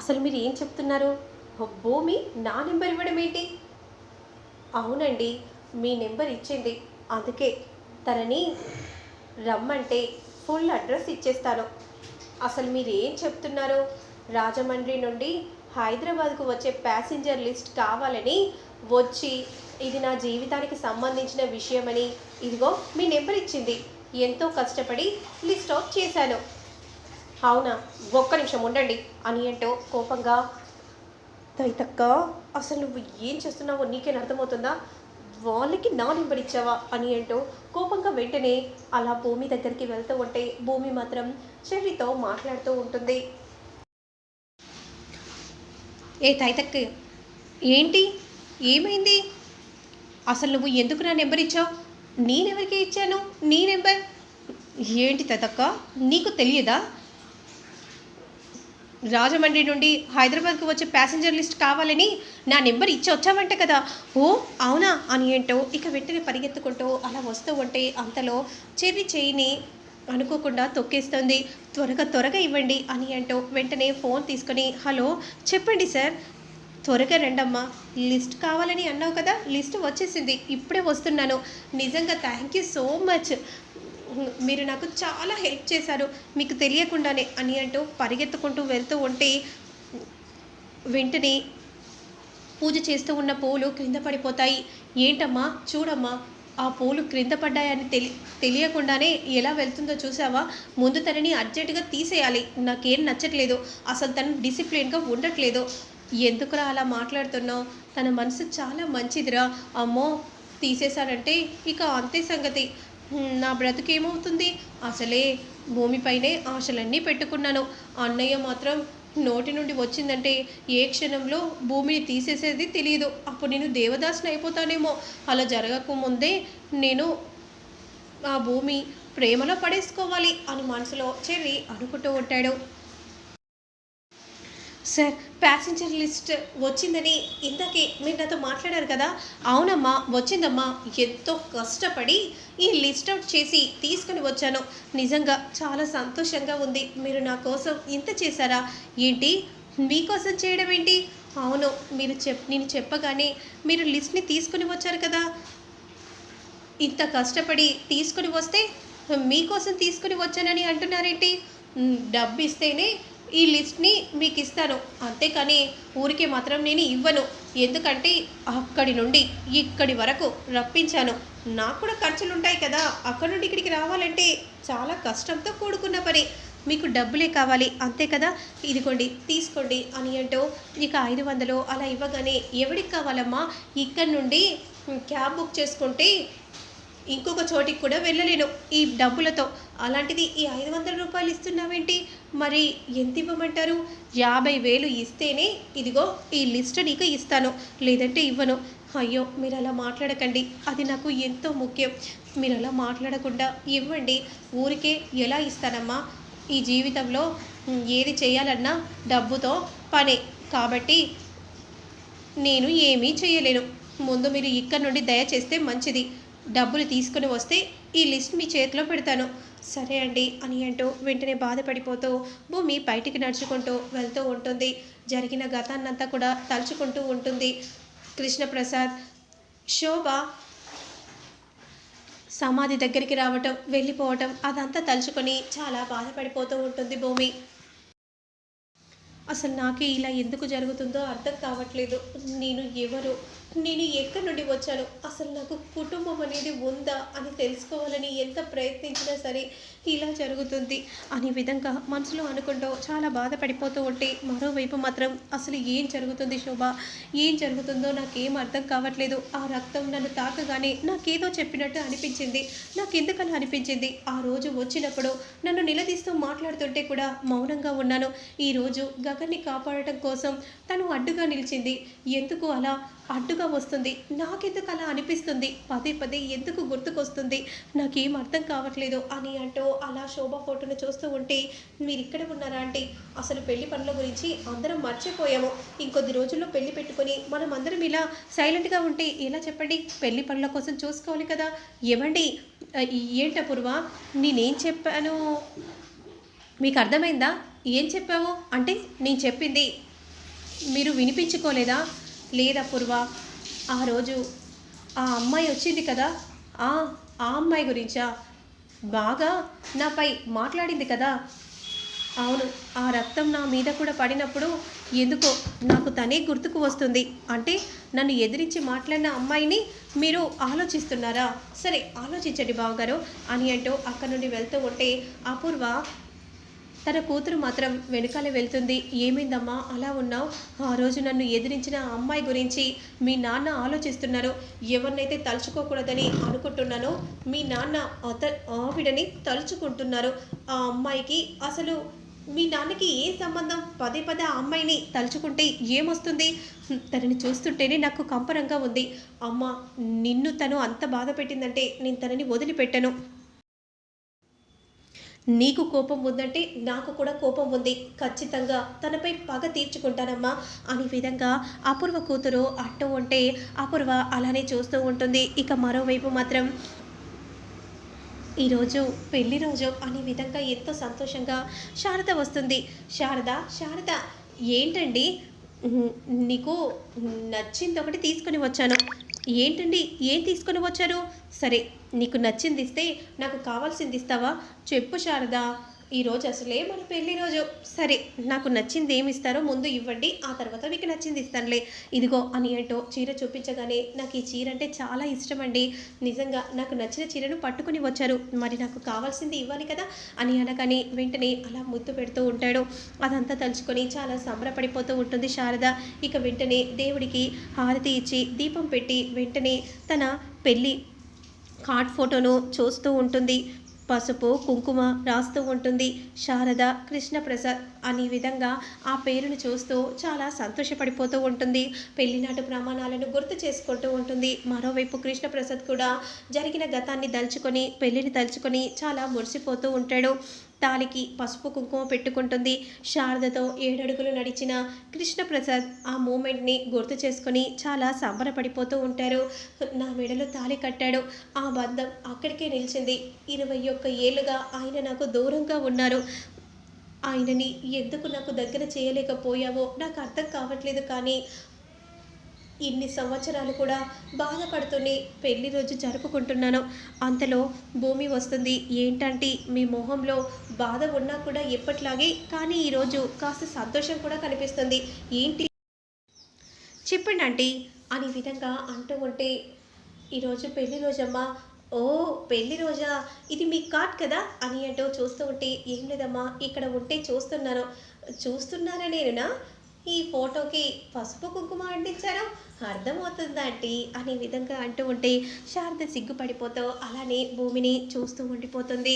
అసలు మీరు ఏం చెప్తున్నారు? భూమి నా నెంబర్ ఇవ్వడం ఏంటి? అవునండి మీ నెంబర్ ఇచ్చింది. అందుకే తనని రమ్మంటే ఫుల్ అడ్రస్ ఇచ్చేస్తాను. అసలు మీరు ఏం చెప్తున్నారు? రాజమండ్రి నుండి హైదరాబాద్కు వచ్చే ప్యాసింజర్ లిస్ట్ కావాలని వచ్చి ఇది నా జీవితానికి సంబంధించిన విషయమని ఇదిగో మీ నెంబర్ ఇచ్చింది. ఎంతో కష్టపడి లిస్ట్ ఆఫ్ చేశాను. అవునా? ఒక్క నిమిషం ఉండండి. అని అంటూ కోపంగా దైతక్క అసలు నువ్వు ఏం చేస్తున్నావో నీకేం అర్థమవుతుందా? వాళ్ళకి నా నెంబర్ ఇచ్చావా? అని అంటూ కోపంగా వెంటనే అలా భూమి దగ్గరికి వెళ్తూ ఉంటే భూమి మాత్రం చెర్రితో మాట్లాడుతూ ఉంటుంది. ఏ తైతక్క ఏంటి? ఏమైంది? అసలు నువ్వు ఎందుకు నా నెంబర్ ఇచ్చావు? నేనెవరికి ఇచ్చాను? నీ నెంబర్ ఏంటి తతక్క నీకు తెలియదా? రాజమండ్రి నుండి హైదరాబాద్కు వచ్చే ప్యాసింజర్ లిస్ట్ కావాలని నా నెంబర్ ఇచ్చి వచ్చావంట కదా. ఓ అవునా అని ఏంటో ఇక వెంటనే పరిగెత్తుకుంటూ అలా వస్తూ ఉంటే అంతలో చెవి చేయిని అనుకోకుండా తొక్కేస్తుంది. త్వరగా త్వరగా ఇవ్వండి అని అంటూ వెంటనే ఫోన్ తీసుకొని హలో చెప్పండి సార్. త్వరగా రండమ్మా. లిస్ట్ కావాలని అన్నావు కదా లిస్ట్ వచ్చేసింది. ఇప్పుడే వస్తున్నాను. నిజంగా థ్యాంక్ యూ సో మచ్. మీరు నాకు చాలా హెల్ప్ చేశారు. మీకు తెలియకుండానే అని అంటూ పరిగెత్తుకుంటూ వెళ్తూ ఉంటే వెంటనే పూజ చేస్తూ ఉన్న పూలు క్రింద పడిపోతాయి. ఏంటమ్మా? చూడమ్మా ఆ పూలు క్రింద పడ్డాయని తెలి తెలియకుండానే ఎలా వెళ్తుందో చూసావా ముందు తనని అర్జెంటుగా తీసేయాలి. నాకేం నచ్చట్లేదు. అసలు తను డిసిప్లిన్గా ఉండట్లేదు. ఎందుకురా అలా మాట్లాడుతున్నావు? తన మనసు చాలా మంచిదిరా. అమ్మో తీసేశాడంటే ఇక అంతే సంగతి. నా బ్రతుకేమవుతుంది? అసలే భూమిపైనే ఆశలన్నీ పెట్టుకున్నాను. అన్నయ్య మాత్రం నోటి నుండి వచ్చిందంటే ఏ క్షణంలో భూమిని తీసేసేది తెలియదు అప్పుడు నేను దేవదాసుని అయిపోతానేమో. అలా జరగకముందే నేను ఆ భూమి ప్రేమలో పడేసుకోవాలి అని మనసులో చెర్రి అనుకుంటూ ఉంటాడు. సార్ ప్యాసింజర్ లిస్ట్ వచ్చిందని ఇందాకే మీరు నాతో మాట్లాడారు కదా. అవునమ్మా వచ్చిందమ్మా. ఎంతో కష్టపడి ఈ లిస్ట్ అవుట్ చేసి తీసుకుని వచ్చాను. నిజంగా చాలా సంతోషంగా ఉంది. మీరు నా కోసం ఇంత చేశారా? ఏంటి? మీకోసం చేయడం ఏంటి? అవును మీరు చెప్ నేను చెప్పగానే మీరు లిస్ట్ని తీసుకుని వచ్చారు కదా. ఇంత కష్టపడి తీసుకుని వస్తే మీకోసం తీసుకుని వచ్చానని అంటున్నారేంటి? డబ్బు ఇస్తేనే ఈ లిస్ట్ని మీకు ఇస్తాను. అంతేకాని ఊరికే మాత్రం నేను ఇవ్వను. ఎందుకంటే అక్కడి నుండి ఇక్కడి వరకు రప్పించాను. నాకు కూడా ఖర్చులు ఉంటాయి కదా. అక్కడి నుండి ఇక్కడికి రావాలంటే చాలా కష్టంతో కూడుకున్న పని. మీకు డబ్బులే కావాలి. అంతే కదా? ఇదిగోండి తీసుకోండి అని అంటూ ఇక ఐదు వందలు అలా ఇవ్వగానే ఎవరికి కావాలమ్మా? ఇక్కడి నుండి క్యాబ్ బుక్ చేసుకుంటే ఇంకొక చోటికి కూడా వెళ్ళలేను. ఈ డబ్బులతో. అలాంటిది ఈ ఐదు వందల రూపాయలు ఇస్తున్నావేంటి? మరి ఎంత ఇవ్వమంటారు? యాభై వేలు ఇస్తేనే ఇదిగో ఈ లిస్ట్ నీకు ఇస్తాను. లేదంటే ఇవ్వను. అయ్యో మీరు అలా మాట్లాడకండి. అది నాకు ఎంతో ముఖ్యం. మీరు అలా మాట్లాడకుండా ఇవ్వండి. ఊరికే ఎలా ఇస్తానమ్మా? ఈ జీవితంలో ఏది చేయాలన్నా డబ్బుతో పనే. కాబట్టి నేను ఏమీ చేయలేను. ముందు మీరు ఇక్కడ నుండి దయచేస్తే మంచిది. డబ్బులు తీసుకుని వస్తే ఈ లిస్ట్ మీ చేతిలో పెడతాను. సరే అండి అని అంటూ వెంటనే బాధపడిపోతూ భూమి బయటికి నడుచుకుంటూ వెళ్తూ ఉంటుంది. జరిగిన గతాన్నంతా కూడా తలుచుకుంటూ ఉంటుంది. కృష్ణప్రసాద్ శోభ సమాధి దగ్గరికి రావటం వెళ్ళిపోవటం అదంతా తలుచుకొని చాలా బాధపడిపోతూ ఉంటుంది భూమి. అసలు నాకే ఇలా ఎందుకు జరుగుతుందో అర్థం కావట్లేదు. నేను ఎవరు? నేను ఎక్కడి నుండి వచ్చాను? అసలు నాకు కుటుంబం అనేది ఉందా అని తెలుసుకోవాలని ఎంత ప్రయత్నించినా సరే ఇలా జరుగుతుంది. అనే విధంగా మనసులో అనుకుంటూ చాలా బాధపడిపోతూ ఉంటే మరోవైపు మాత్రం అసలు ఏం జరుగుతుంది శోభ? ఏం జరుగుతుందో నాకేం అర్థం కావట్లేదు. ఆ రక్తం నన్ను తాకగానే నాకేదో చెప్పినట్టు అనిపించింది. నాకు ఎందుకలా అనిపించింది? ఆ రోజు వచ్చినప్పుడు నన్ను నిలదీస్తూ మాట్లాడుతుంటే కూడా మౌనంగా ఉన్నాను. ఈరోజు గగన్ని కాపాడటం కోసం తను అడ్డుగా నిలిచింది. ఎందుకు అలా? అడ్డుగా వస్తుంది. నాకెందుకు అలా అనిపిస్తుంది? పదే పదే ఎందుకు గుర్తుకొస్తుంది? నాకేం అర్థం కావట్లేదు అని అంటూ అలా శోభ ఫోటోను చూస్తూ ఉంటే మీరు ఇక్కడ ఉన్నారా అంటే అసలు పెళ్ళి పనుల గురించి అందరం మర్చిపోయాము. ఇంకొద్ది రోజుల్లో పెళ్ళి పెట్టుకొని మనం అందరం ఇలా సైలెంట్గా ఉంటే ఎలా చెప్పండి? పెళ్ళి పనుల కోసం చూసుకోవాలి కదా. ఏమండి? ఏంట పూర్వ నేనేం చెప్పాను? మీకు అర్థమైందా? ఏం చెప్పావు? అంటే నేను చెప్పింది మీరు వినిపించుకోలేదా? లేదా పూర్వ ఆ రోజు ఆ అమ్మాయి వచ్చింది కదా? ఆ ఆ అమ్మాయి గురించా? బాగా నాపై మాట్లాడింది కదా? అవును ఆ రక్తం నా మీద కూడా పడినప్పుడు ఎందుకో నాకు తనే గుర్తుకు వస్తుంది. అంటే నన్ను ఎదిరించి మాట్లాడిన అమ్మాయిని మీరు ఆలోచిస్తున్నారా? సరే ఆలోచించండి బావగారు అని అంటూ అక్కడ నుండి వెళ్తూ ఉంటే అపూర్వ తన కూతురు మాత్రం వెనకాల వెళ్తుంది. ఏమైందమ్మా? అలా ఉన్నావు? ఆ రోజు నన్ను ఎదిరించిన ఆ అమ్మాయి గురించి మీ నాన్న ఆలోచిస్తున్నారు. ఎవరినైతే తలుచుకోకూడదని అనుకుంటున్నానో మీ నాన్న అత ఆవిడని తలుచుకుంటున్నారు. ఆ అమ్మాయికి అసలు మీ నాన్నకి ఏ సంబంధం? పదే పదే ఆ అమ్మాయిని తలుచుకుంటే ఏమొస్తుంది? తనని చూస్తుంటేనే నాకు కంపరంగా ఉంది. అమ్మ నిన్ను తను అంత బాధ పెట్టిందంటే నేను తనని వదిలిపెట్టను. నీకు కోపం ఉందంటే నాకు కూడా కోపం ఉంది. ఖచ్చితంగా తనపై పగ తీర్చుకుంటానమ్మా అనే విధంగా అపూర్వ కూతురు అంటూ ఉంటే అపూర్వ అలానే చూస్తూ ఉంటుంది. ఇక మరోవైపు మాత్రం ఈరోజు పెళ్ళి రోజు అనే విధంగా ఎంతో సంతోషంగా శారద వస్తుంది. శారద శారద ఏంటండి? నీకు నచ్చింది ఒకటి తీసుకొని వచ్చాను. ఏంటండి? ఏం తీసుకొని వచ్చారు? సరే నీకు నచ్చింది ఇస్తే నాకు కావాల్సింది ఇస్తావా? చెప్పు శారదా. ఈరోజు అసలే మన పెళ్ళి రోజు. సరే నాకు నచ్చింది ఏమి ఇస్తారో ముందు ఇవ్వండి ఆ తర్వాత మీకు నచ్చింది ఇస్తానులే. ఇదిగో అని ఏంటో చీర చూపించగానే నాకు ఈ చీర అంటే చాలా ఇష్టం అండి నిజంగా నాకు నచ్చిన చీరను పట్టుకుని వచ్చారు. మరి నాకు కావాల్సింది ఇవ్వాలి కదా అని అనగానే వెంటనే అలా ముద్దు పెడుతూ ఉంటాడు. అదంతా తలుచుకొని చాలా సంబరపడిపోతూ ఉంటుంది శారద. ఇక వెంటనే దేవుడికి హారతి ఇచ్చి దీపం పెట్టి వెంటనే తన పెళ్ళి కార్డ్ ఫోటోను చూస్తూ ఉంటుంది. పసుపు కుంకుమ రాస్తూ ఉంటుంది. శారద కృష్ణప్రసాద్ అనే విధంగా ఆ పేరును చూస్తూ చాలా సంతోషపడిపోతూ ఉంటుంది. పెళ్ళినాటి ప్రమాణాలను గుర్తు చేసుకుంటూ ఉంటుంది. మరోవైపు కృష్ణప్రసాద్ కూడా జరిగిన గతాన్ని దలుచుకొని పెళ్ళిని తలుచుకొని చాలా మురిసిపోతూ ఉంటాడు. తాలికి పసుపు కుంకుమ పెట్టుకుంటుంది. శారదతో ఏడడుగులు నడిచిన కృష్ణప్రసాద్ ఆ మూమెంట్ని గుర్తు చేసుకొని చాలా సంబరపడిపోతూ ఉంటారు. నా మెడలో తాళి కట్టాడు. ఆ బంధం అక్కడికే నిలిచింది. ఇరవై ఒక్క ఏళ్ళుగా ఆయన నాకు దూరంగా ఉన్నారు. ఆయనని ఎందుకు నాకు దగ్గర చేయలేకపోయావో నాకు అర్థం కావట్లేదు కానీ ఇన్ని సంవత్సరాలు కూడా బాధపడుతూనే పెళ్ళి రోజు జరుపుకుంటున్నాను. అంతలో భూమి వస్తుంది. ఏంటంటే మీ మొహంలో బాధ ఉన్నా కూడా ఎప్పట్లాగే కానీ ఈరోజు కాస్త సంతోషం కూడా కనిపిస్తుంది. ఏంటి? చెప్పండి ఆంటీ. అనే విధంగా అంటూ ఉంటే ఈరోజు పెళ్ళి రోజమ్మా? ఓ పెళ్ళి రోజా? ఇది మీ కార్డ్ కదా? అని అంటూ చూస్తూ ఉంటే ఏం లేదమ్మా ఇక్కడ ఉంటే చూస్తున్నాను. చూస్తున్నారా నేనునా? ఈ ఫోటోకి పసుపు కుంకుమ అంటించారు అర్థమవుతుంది ఆంటీ? అనే విధంగా అంటూ ఉంటే శారద సిగ్గుపడిపోతూ అలానే భూమిని చూస్తూ ఉండిపోతుంది.